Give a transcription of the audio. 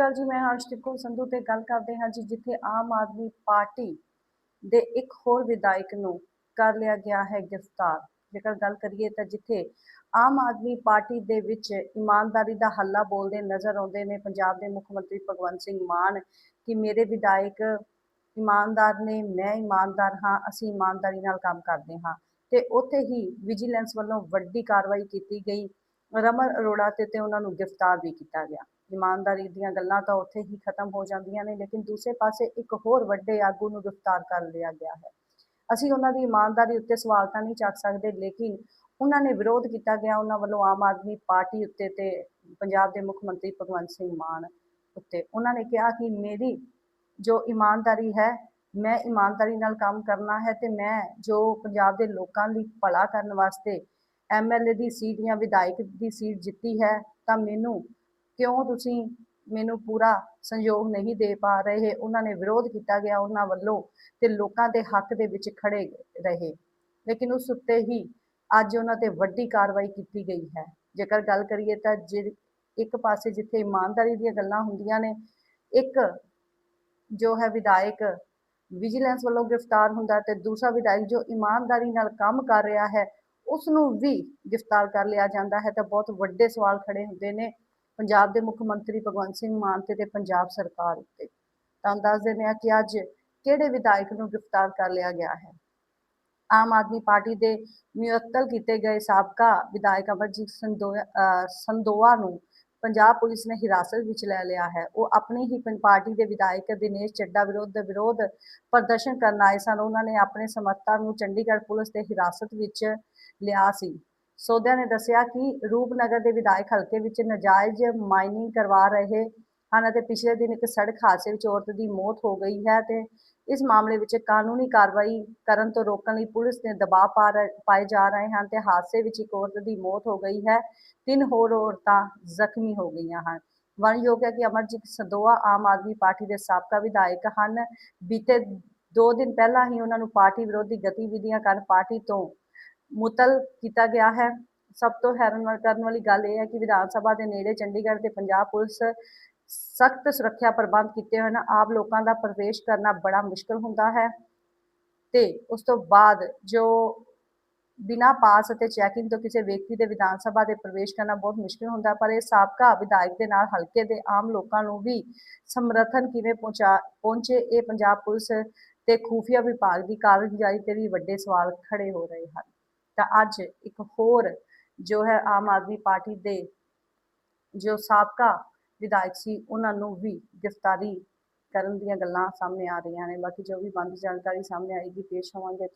ਅਕਾਲ ਜੀ, ਮੈਂ ਹਰਸ਼ਦੀਪ ਕੌਰ ਸੰਧੂ ਤੇ ਗੱਲ ਕਰਦੇ ਹਾਂ ਜੀ, ਜਿੱਥੇ ਆਮ ਆਦਮੀ ਪਾਰਟੀ ਦੇ ਇੱਕ ਹੋਰ ਵਿਧਾਇਕ ਨੂੰ ਕਰ ਲਿਆ ਗਿਆ ਹੈ ਗ੍ਰਿਫਤਾਰ। ਜੇਕਰ ਗੱਲ ਕਰੀਏ ਤਾਂ ਜਿੱਥੇ ਆਮ ਆਦਮੀ ਪਾਰਟੀ ਦੇ ਵਿੱਚ ਇਮਾਨਦਾਰੀ ਦਾ ਹੱਲਾ ਬੋਲਦੇ ਨਜ਼ਰ ਆਉਂਦੇ ਨੇ, ਪੰਜਾਬ ਦੇ ਮੁੱਖ ਮੰਤਰੀ ਭਗਵੰਤ ਸਿੰਘ ਮਾਨ ਕਿ ਮੇਰੇ ਵਿਧਾਇਕ ਇਮਾਨਦਾਰ ਨੇ, ਮੈਂ ਇਮਾਨਦਾਰ ਹਾਂ, ਅਸੀਂ ਇਮਾਨਦਾਰੀ ਨਾਲ ਕੰਮ ਕਰਦੇ ਹਾਂ। ਤੇ ਉੱਥੇ ਹੀ ਵਿਜੀਲੈਂਸ ਵੱਲੋਂ ਵੱਡੀ ਕਾਰਵਾਈ ਕੀਤੀ ਗਈ। ਰਮਨ ਅਰੋੜਾ ਤੇ ਤੇ ਉਹਨਾਂ ਨੂੰ ਗ੍ਰਿਫਤਾਰ ਵੀ ਕੀਤਾ ਗਿਆ। ਇਮਾਨਦਾਰੀ ਦੀਆਂ ਗੱਲਾਂ ਤਾਂ ਉੱਥੇ ਹੀ ਖਤਮ ਹੋ ਜਾਂਦੀਆਂ ਨੇ, ਲੇਕਿਨ ਦੂਸਰੇ ਪਾਸੇ ਇੱਕ ਹੋਰ ਵੱਡੇ ਆਗੂ ਨੂੰ ਗ੍ਰਿਫਤਾਰ ਕਰ ਲਿਆ ਗਿਆ ਹੈ। ਅਸੀਂ ਉਹਨਾਂ ਦੀ ਇਮਾਨਦਾਰੀ ਉੱਤੇ ਸਵਾਲ ਤਾਂ ਨਹੀਂ ਚੱਕ ਸਕਦੇ, ਲੇਕਿਨ ਉਹਨਾਂ ਨੇ ਵਿਰੋਧ ਕੀਤਾ ਗਿਆ। ਉਹਨਾਂ ਵੱਲੋਂ ਆਮ ਆਦਮੀ ਪਾਰਟੀ ਉੱਤੇ ਤੇ ਪੰਜਾਬ ਦੇ ਮੁੱਖ ਮੰਤਰੀ ਭਗਵੰਤ ਸਿੰਘ ਮਾਨ ਉੱਤੇ। ਉਹਨਾਂ ਨੇ ਕਿਹਾ ਕਿ ਮੇਰੀ ਜੋ ਇਮਾਨਦਾਰੀ ਹੈ, ਮੈਂ ਇਮਾਨਦਾਰੀ ਨਾਲ ਕੰਮ ਕਰਨਾ ਹੈ ਤੇ ਮੈਂ ਜੋ ਪੰਜਾਬ ਦੇ ਲੋਕਾਂ ਲਈ ਭਲਾ ਕਰਨ ਵਾਸਤੇ ਐਮਐਲਏ ਦੀ ਸੀਟ ਜਾਂ ਵਿਧਾਇਕ ਦੀ ਸੀਟ ਜਿੱਤੀ ਹੈ, ਤਾਂ ਮੈਨੂੰ ਕਿਉਂ ਤੁਸੀਂ ਮੈਨੂੰ ਪੂਰਾ ਸੰਯੋਗ ਨਹੀਂ ਦੇ ਪਾ ਰਹੇ? ਉਹਨਾਂ ਨੇ ਵਿਰੋਧ ਕੀਤਾ ਗਿਆ ਉਹਨਾਂ ਵੱਲੋਂ ਤੇ ਲੋਕਾਂ ਦੇ ਹੱਕ ਦੇ ਵਿੱਚ ਖੜੇ ਰਹੇ। ਲੇਕਿਨ ਉਸ ਉੱਤੇ ਹੀ ਅੱਜ ਉਹਨਾਂ ਤੇ ਵੱਡੀ ਕਾਰਵਾਈ ਕੀਤੀ ਗਈ ਹੈ। ਜੇਕਰ ਗੱਲ ਕਰੀਏ ਤਾਂ ਇੱਕ ਪਾਸੇ ਜਿੱਥੇ ਇਮਾਨਦਾਰੀ ਦੀਆਂ ਗੱਲਾਂ ਹੁੰਦੀਆਂ ਨੇ, ਇੱਕ ਜੋ ਹੈ ਵਿਧਾਇਕ ਵਿਜੀਲੈਂਸ ਵੱਲੋਂ ਗ੍ਰਿਫਤਾਰ ਹੁੰਦਾ ਤੇ ਦੂਸਰਾ ਵਿਧਾਇਕ ਜੋ ਇਮਾਨਦਾਰੀ ਨਾਲ ਕੰਮ ਕਰ ਰਿਹਾ ਹੈ ਉਸ ਨੂੰ ਵੀ ਗ੍ਰਿਫਤਾਰ ਕਰ ਲਿਆ ਜਾਂਦਾ ਹੈ ਤਾਂ ਬਹੁਤ ਵੱਡੇ ਸਵਾਲ ਖੜੇ ਹੁੰਦੇ ਨੇ। ਪੰਜਾਬ ਦੇ ਮੁੱਖ ਮੰਤਰੀ ਭਗਵੰਤ ਸਿੰਘ ਮਾਨ ਤੇ ਤੇ ਪੰਜਾਬ ਸਰਕਾਰ ਉੱਤੇ। ਤਾਂ ਦੱਸ ਦਿੰਦੇ ਹਾਂ ਕਿ ਅੱਜ ਕਿਹੜੇ ਵਿਧਾਇਕ ਨੂੰ ਗ੍ਰਿਫਤਾਰ ਕਰ ਲਿਆ ਗਿਆ ਹੈ? ਆਮ ਆਦਮੀ ਪਾਰਟੀ ਦੇ ਮੁਅੱਤਲ ਕੀਤੇ ਗਏ ਸਾਬਕਾ ਵਿਧਾਇਕ ਅਮਰਜੀਤ ਸੰਦੋਆ ਅਹ ਸੰਦੋਆ ਨੂੰ ਪੰਜਾਬ ਪੁਲਿਸ ਨੇ ਹਿਰਾਸਤ ਵਿੱਚ ਲੈ ਲਿਆ ਹੈ। ਉਹ ਆਪਣੀ ਹੀ ਪਾਰਟੀ ਦੇ ਵਿਧਾਇਕ ਦਿਨੇਸ਼ ਚੱਡਾ ਵਿਰੁੱਧ ਵਿਰੋਧ ਪ੍ਰਦਰਸ਼ਨ ਕਰਨ ਆਏ ਸਨ। ਉਹਨਾਂ ਨੇ ਆਪਣੇ ਸਮਰਥਕਾਂ ਨੂੰ ਚੰਡੀਗੜ੍ਹ ਪੁਲਿਸ ਦੇ ਹਿਰਾਸਤ ਵਿੱਚ ਲਿਆ ਸੀ। ਸੋਧਿਆ ਨੇ ਦੱਸਿਆ ਕਿ ਰੂਪਨਗਰ ਦੇ ਵਿਧਾਇਕ ਹਲਕੇ ਵਿੱਚ ਨਜਾਇਜ਼ ਮਾਈਨਿੰਗ ਕਰਵਾ ਰਹੇ ਹਨ ਅਤੇ ਪਿਛਲੇ ਦਿਨ ਇੱਕ ਸੜਕ ਹਾਦਸੇ ਵਿੱਚ ਔਰਤ ਦੀ ਮੌਤ ਹੋ ਗਈ ਹੈ ਤੇ ਇਸ ਮਾਮਲੇ ਵਿੱਚ ਕਾਨੂੰਨੀ ਕਾਰਵਾਈ ਕਰਨ ਤੋਂ ਰੋਕਣ ਲਈ ਪੁਲਿਸ ਨੇ ਦਬਾਅ ਪਾਏ ਜਾ ਰਹੇ ਹਨ ਤੇ ਹਾਦਸੇ ਵਿੱਚ ਇੱਕ ਔਰਤ ਦੀ ਮੌਤ ਹੋ ਗਈ ਹੈ। ਤਿੰਨ ਹੋਰ ਔਰਤਾਂ ਜ਼ਖਮੀ ਹੋ ਗਈਆਂ ਹਨ। ਵਰਨਯੋਗ ਹੈ ਕਿ ਅਮਰਜੀਤ ਸੰਦੋਆ ਆਮ ਆਦਮੀ ਪਾਰਟੀ ਦੇ ਸਾਬਕਾ ਵਿਧਾਇਕ ਹਨ। ਬੀਤੇ ਦੋ ਦਿਨ ਪਹਿਲਾਂ ਹੀ ਉਹਨਾਂ ਨੂੰ ਪਾਰਟੀ ਵਿਰੋਧੀ ਗਤੀਵਿਧੀਆਂ ਕਾਰਨ ਪਾਰਟੀ ਤੋਂ ਮੁਤਲ ਕੀਤਾ ਗਿਆ ਹੈ। ਸਭ ਤੋਂ ਹੈਰਾਨ ਕਰਨ ਵਾਲੀ ਗੱਲ ਇਹ ਹੈ ਕਿ ਵਿਧਾਨ ਸਭਾ ਦੇ ਨੇੜੇ ਚੰਡੀਗੜ੍ਹ ਤੇ ਪੰਜਾਬ ਪੁਲਿਸ ਸਖਤ ਸੁਰੱਖਿਆ ਪ੍ਰਬੰਧ ਕੀਤੇ ਹਨ। ਆਪ ਲੋਕਾਂ ਦਾ ਪ੍ਰਵੇਸ਼ ਕਰਨਾ ਬੜਾ ਮੁਸ਼ਕਲ ਹੁੰਦਾ ਹੈ ਤੇ ਉਸ ਤੋਂ ਬਾਅਦ ਜੋ ਬਿਨਾਂ ਪਾਸ ਅਤੇ ਚੈਕਿੰਗ ਤੋਂ ਕਿਸੇ ਵਿਅਕਤੀ ਦੇ ਵਿਧਾਨ ਸਭਾ ਦੇ ਪ੍ਰਵੇਸ਼ ਕਰਨਾ ਬਹੁਤ ਮੁਸ਼ਕਲ ਹੁੰਦਾ, ਪਰ ਇਹ ਸਾਬਕਾ ਵਿਧਾਇਕ ਦੇ ਨਾਲ ਹਲਕੇ ਦੇ ਆਮ ਲੋਕਾਂ ਨੂੰ ਵੀ ਸਮਰਥਨ ਕਿਵੇਂ ਪਹੁੰਚਾ ਪਹੁੰਚੇ, ਇਹ ਪੰਜਾਬ ਪੁਲਿਸ ਤੇ ਖੂਫੀਆ ਵਿਭਾਗ ਦੀ ਕਾਰਗੁਜ਼ਾਰੀ ਤੇ ਵੀ ਵੱਡੇ ਸਵਾਲ ਖੜੇ ਹੋ ਰਹੇ ਹਨ। ਤਾਂ ਅੱਜ ਇੱਕ ਹੋਰ ਜੋ ਹੈ ਆਮ ਆਦਮੀ ਪਾਰਟੀ ਦੇ ਜੋ ਸਾਬਕਾ ਵਿਧਾਇਕ ਸੀ, ਉਹਨਾਂ ਨੂੰ ਵੀ ਗ੍ਰਿਫਤਾਰੀ ਕਰਨ ਦੀਆਂ ਗੱਲਾਂ ਸਾਹਮਣੇ ਆ ਰਹੀਆਂ ਨੇ। ਬਾਕੀ ਜੋ ਵੀ ਬੰਦ ਜਾਣਕਾਰੀ ਸਾਹਮਣੇ ਆਏਗੀ, ਪੇਸ਼ ਹੋਵਾਂਗੇ।